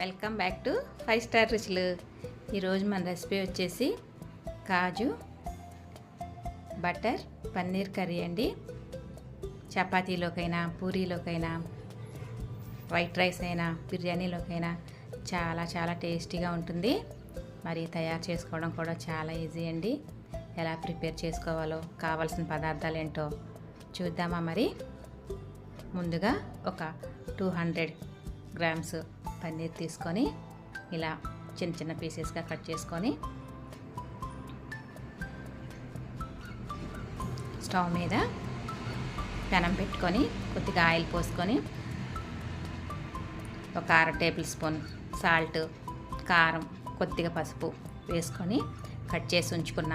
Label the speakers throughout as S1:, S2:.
S1: Welcome back to five star రుచులు. ఈరోజు మన రెసిపీ వచ్చేసి కాజు బటర్ పన్నీర్ కర్రీ అండి. చపాతీలోకైనా పూరీలోకైనా వైట్ రైస్ అయినా బిర్యానీలోకైనా చాలా చాలా టేస్టీగా ఉంటుంది. మరి తయారు చేసుకోవడం కూడా చాలా ఈజీ అండి. ఎలా ప్రిపేర్ చేసుకోవాలో కావాల్సిన పదార్థాలు ఏంటో చూద్దామా మరి? ముందుగా ఒక టూ హండ్రెడ్ గ్రామ్స్ పన్నీర్ తీసుకొని ఇలా చిన్న చిన్న పీసెస్గా కట్ చేసుకొని స్టవ్ మీద పెనం పెట్టుకొని కొద్దిగా ఆయిల్ పోసుకొని ఒక అర టేబుల్ స్పూన్ సాల్ట్ కారం కొద్దిగా పసుపు వేసుకొని కట్ చేసి ఉంచుకున్న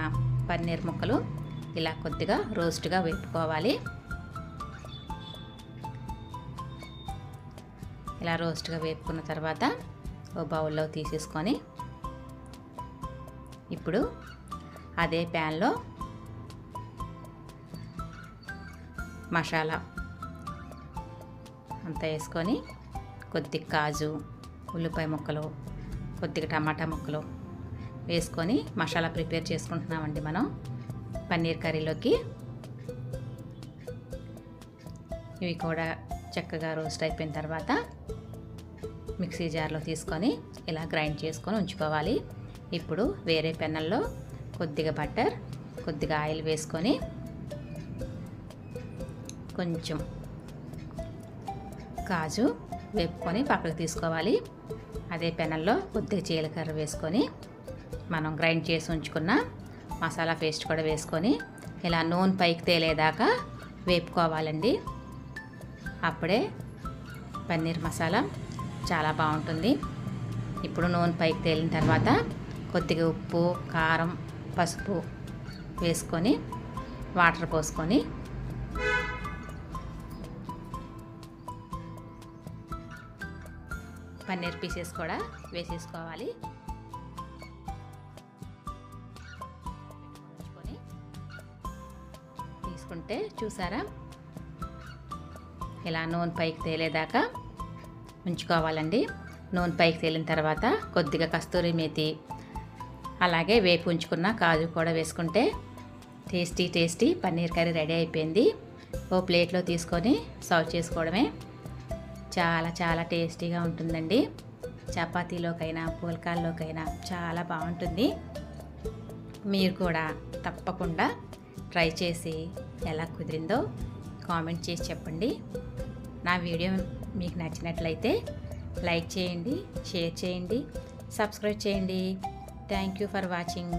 S1: పన్నీర్ ముక్కలు ఇలా కొద్దిగా రోస్ట్గా వేపుకోవాలి. ఇలా రోస్ట్గా వేపుకున్న తర్వాత ఓ బౌల్లో తీసేసుకొని ఇప్పుడు అదే ప్యాన్లో మసాలా అంతా వేసుకొని కొద్దిగా కాజు ఉల్లిపాయ ముక్కలు కొద్దిగా టమాటా ముక్కలు వేసుకొని మసాలా ప్రిపేర్ చేసుకుంటున్నామండి మనం పన్నీర్ కర్రీలోకి. ఇవి కూడా చక్కగా రోస్ట్ అయిపోయిన తర్వాత మిక్సీ జార్లో తీసుకొని ఇలా గ్రైండ్ చేసుకొని ఉంచుకోవాలి. ఇప్పుడు వేరే పెన్నల్లో కొద్దిగా బటర్ కొద్దిగా ఆయిల్ వేసుకొని కొంచెం కాజు వేపుకొని పక్కకు తీసుకోవాలి. అదే పెనల్లో కొద్దిగా జీలకర్ర వేసుకొని మనం గ్రైండ్ చేసి ఉంచుకున్న మసాలా పేస్ట్ కూడా వేసుకొని ఇలా నూనె పైకి తేలేదాకా వేపుకోవాలండి. అప్పుడే పన్నీర్ మసాలా చాలా బాగుంటుంది. ఇప్పుడు నూనె పైకి తేలిన తర్వాత కొద్దిగా ఉప్పు కారం పసుపు వేసుకొని వాటర్ పోసుకొని పన్నీర్ పీసెస్ కూడా వేసేసుకోవాలి. తీసుకుంటే చూసారా? ఇలా నూనె పైకి తేలేదాకా ఉంచుకోవాలండి. నూనె పైకి తేలిన తర్వాత కొద్దిగా కస్తూరి మేతి అలాగే వేపు ఉంచుకున్న కాజు కూడా వేసుకుంటే tasty tasty paneer curry ready అయిపోయింది. ఓ ప్లేట్లో తీసుకొని సర్వ్ చేసుకోవడమే చాలా చాలా టేస్టీగా ఉంటుందండి. చపాతీలోకైనా పూల్కాల్లోకైనా చాలా బాగుంటుంది. మీరు కూడా తప్పకుండా ట్రై చేసి ఎలా కుదిరిందో కామెంట్ చేసి చెప్పండి. నా వీడియో మీకు నచ్చినట్లయితే లైక్ చేయండి షేర్ చేయండి సబ్స్క్రైబ్ చేయండి. Thank you for watching